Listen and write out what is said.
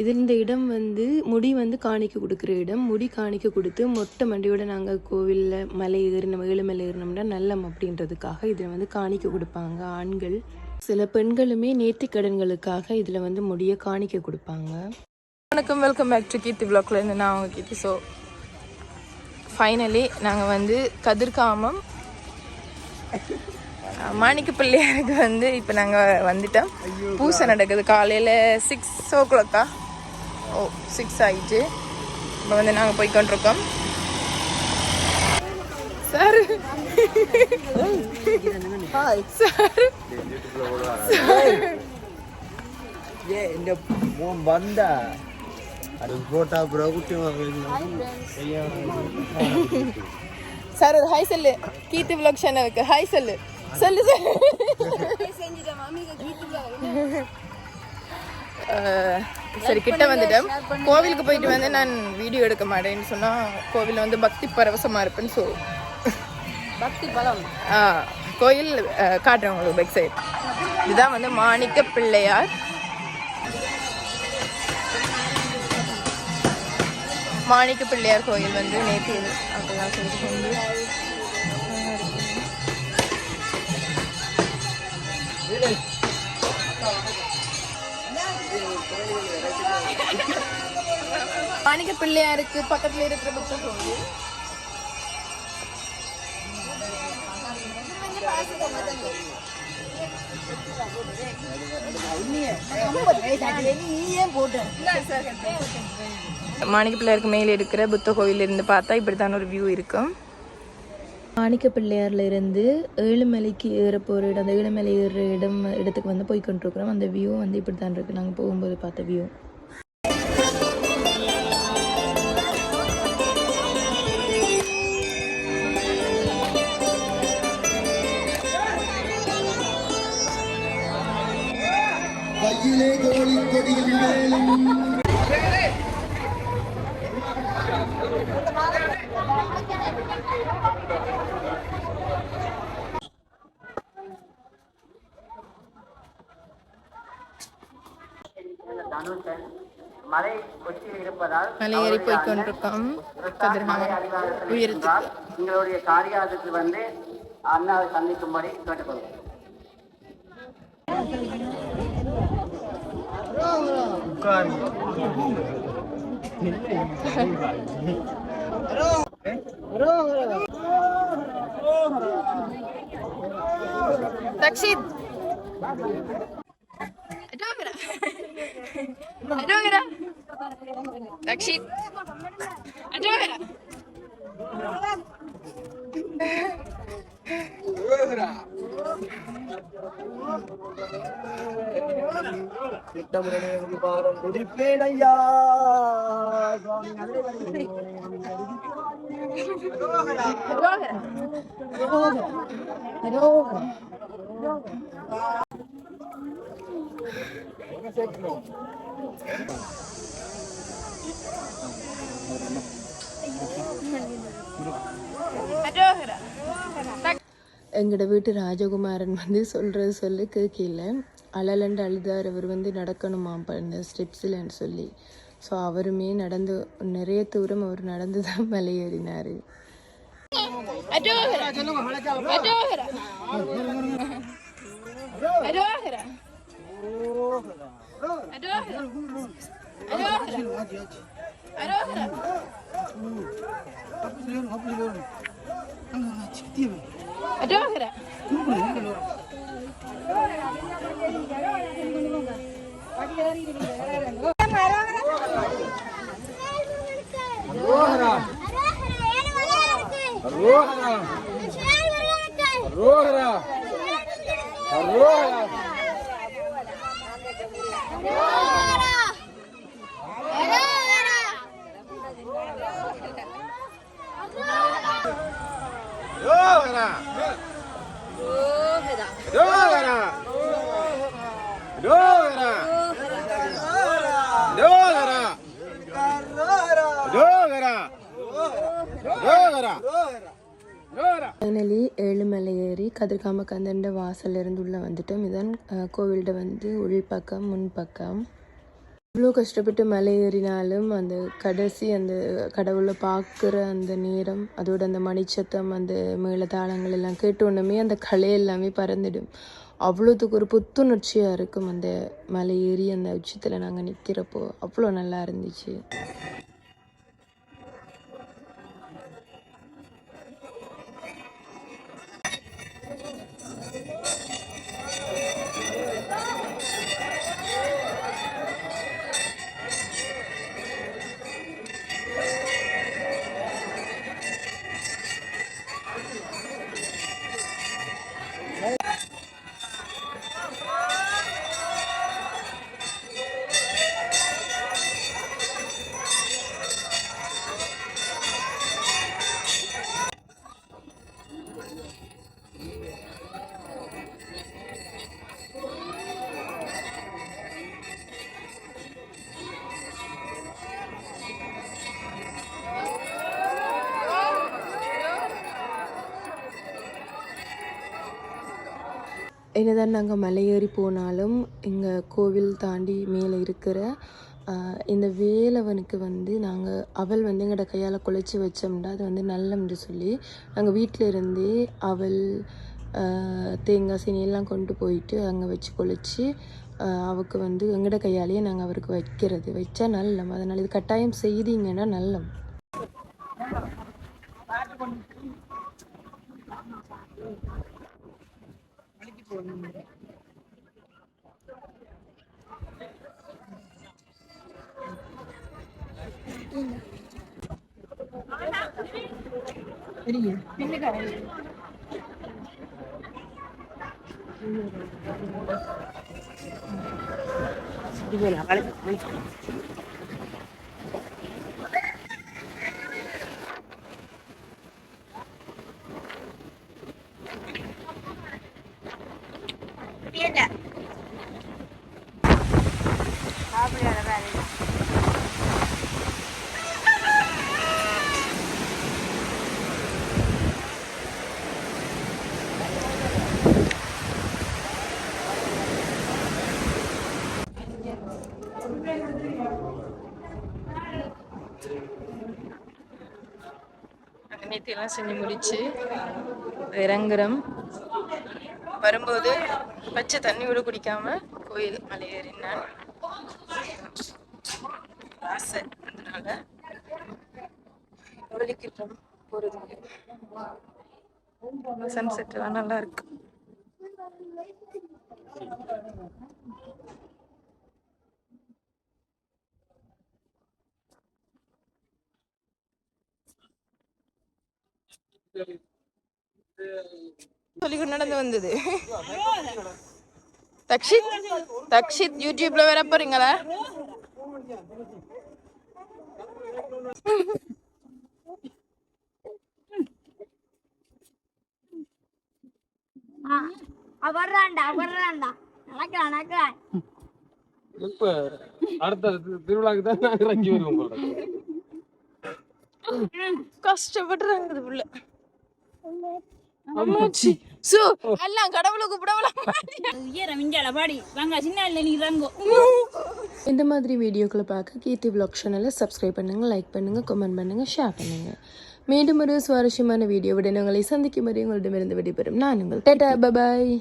இது இந்த இடம் வந்து முடி வந்து காணிக்க கொடுக்குற இடம். முடி காணிக்க கொடுத்து மொட்டை மண்டியோட நாங்கள் கோவிலில் மலை ஏறினோம் ஏழுமலை ஏறினோம்னா நல்லம் அப்படின்றதுக்காக இதில் வந்து காணிக்க கொடுப்பாங்க ஆண்கள். சில பெண்களுமே நேர்த்திக்கடன்களுக்காக இதில் வந்து முடியை காணிக்க கொடுப்பாங்க. வணக்கம் வெல்கம் பேக் டு கீர்த்தி பிளாக்லேருந்து நான் அவங்க கீர்த்தி ஸோ ஃபைனலி நாங்கள் வந்து கதிர்காமம் மாணிக்க பிள்ளையாருக்கு வந்து இப்போ நாங்கள் வந்துட்டோம். பூசை நடக்குது. காலையில் சிக்ஸ் ஓ கிளாக்கா ஓ சிக்ஸ் ஆயிடுச்சு இப்போ வந்து நாங்கள் போய் கொண்டிருக்கோம் சார் சார் ஏ இந்த வந்தா. அது போட்டா அப்புறம் குட்டி சார் ஒரு ஹாய் சொல்லு. கீர்த்தி விலாக் சேனலுக்கு ஹாய் சொல்லு. சொல்லு சொல்லு. சரி கிட்ட வந்துட்டேன். கோவிலுக்கு போயிட்டு வந்து நான் வீடியோ எடுக்க மாட்டேன்னு சொன்னா கோவிலில் வந்து பக்தி பரவசமா இருப்பேன்னு ஸோ பக்தி பலம். கோயில் காட்டுறேன் உங்களுக்கு பேக் சைடு இதுதான் வந்து மாணிக்க பிள்ளையார். மாணிக்க பிள்ளையார் கோயில் வந்து நேற்று அப்படிலாம் சொல்லிட்டு மாணிக்க பிள்ளையாருக்கு பக்கத்துல இருக்கிற புத்தகம் கோயில் மாணிக்க பிள்ளையாருக்கு மேலே இருக்கிற புத்த கோயில் இருந்து பார்த்தா இப்படி தான் ஒரு வியூ இருக்கும். மாணிக்க பிள்ளையார்ல இருந்து ஏழுமலைக்கு ஏற போகிற இடம் அந்த ஏழுமலை ஏறுற இடம் இடத்துக்கு வந்து போய் கொண்டிருக்கிறோம். அந்த வியூ வந்து இப்படி தான் இருக்குது நாங்கள் போகும்போது பார்த்த வியூ கையிலே கோழி மேலும் தனுஷன் மலை கொச்சியில் இருப்பதால் மலை ஏறி போய் கொண்டிருக்கோம் உயரத்துக்கு. உங்களுடைய காரியாதத்துக்கு வந்து அண்ணாவை சந்திக்கும்படி தக்ஷித் அடோகரா அடோகரா தக்ஷித் அடோகரா குடிப்பேன் ஐயா சுவாமி அடோகரா அடோகரா எங்களோட வீட்டு ராஜகுமாரன் வந்து சொல்கிறது சொல்லி கேட்கல அழலண்டு அழுதார் அவர் வந்து நடக்கணுமா அப்போ இந்த ஸ்டெப்ஸில்னு சொல்லி ஸோ அவருமே நடந்து நிறைய தூரம் அவர் நடந்து தான் மலை ஏறினார் அடோகரா அடோகரா ஃபைனலி ஏழுமலை ஏறி கதிர்காம கந்தண்ட வாசல்ல இருந்து உள்ளே வந்துட்டோம். இதான் கோவில்கிட்ட வந்து உள்பக்கம் முன்பக்கம். இவ்வளோ கஷ்டப்பட்டு மலை ஏறினாலும் அந்த கடைசி அந்த கடவுளை பார்க்குற அந்த நேரம் அதோட அந்த மணிச்சத்தம் அந்த மேளதாளங்கள் எல்லாம் கேட்ட அந்த கலை எல்லாமே பறந்துடும். அவ்வளோத்துக்கு ஒரு புத்துணர்ச்சியாக இருக்கும் அந்த மலை ஏறி அந்த உச்சத்தில் நாங்கள் நிற்கிறப்போ அவ்வளோ நல்லா இருந்துச்சு. என்னதான் நாங்கள் மலை ஏறி போனாலும் எங்கள் கோவில் தாண்டி மேலே இருக்கிற இந்த வேலவனுக்கு வந்து நாங்கள் அவள் வந்து எங்களோட கையால் குழைச்சி வச்சோம்னா அது வந்து நல்லம்னு சொல்லி நாங்கள் வீட்டில் இருந்தே அவள் தேங்காய் சீனி எல்லாம் கொண்டு போயிட்டு அங்கே வச்சு குழைச்சி அவருக்கு வந்து எங்களோட கையாலேயே நாங்கள் அவருக்கு வைக்கிறது. வச்சா நல்லம். அதனால் இது கட்டாயம் செய்தீங்கன்னா நல்லம். 嗯。嗯。对呀，瓶盖。这个拿过来。நேற்றையெல்லாம் செஞ்சு முடிச்சு இறங்குறோம் வரும்போது பச்சை தண்ணி கூட குடிக்காம கோயில் மலையேறினான் ஆசை அதனால வலிக்கிட்டோம் போறதுக்கு. சன்செட்லாம் நல்லா இருக்கு. நடந்து வந்தது. தக்ஷித் தக்ஷித் யூடியூப்ல வர போறீங்களா? வர்றான்டா வர்றான்டா நடக்கிறான் நடக்கிறான் இப்ப அடுத்த திருவிழாக்கு தான் இறங்கி வருவோம் போல இருக்கு. கஷ்டப்படுறாங்க புள்ள. அம்மாச்சி சு. எல்லாம் கடவுளை கூப்பிடவலாம் ஈரம் இந்தியால பாடி வாங்க சின்ன இல்லை நீ ரங்கோ இந்த மாதிரி வீடியோக்களை பார்க்க கீர்த்தி vlog சேனலை சப்ஸ்கிரைப் பண்ணுங்கள் லைக் பண்ணுங்கள் கமெண்ட் பண்ணுங்கள் ஷேர் பண்ணுங்கள் மீண்டும் ஒரு சுவாரஸ்யமான வீடியோவுடன் உங்களை சந்திக்கும் வரை உங்களிடமிருந்து விடைபெறும். நான் உங்கள் டேட்டா. பபாய்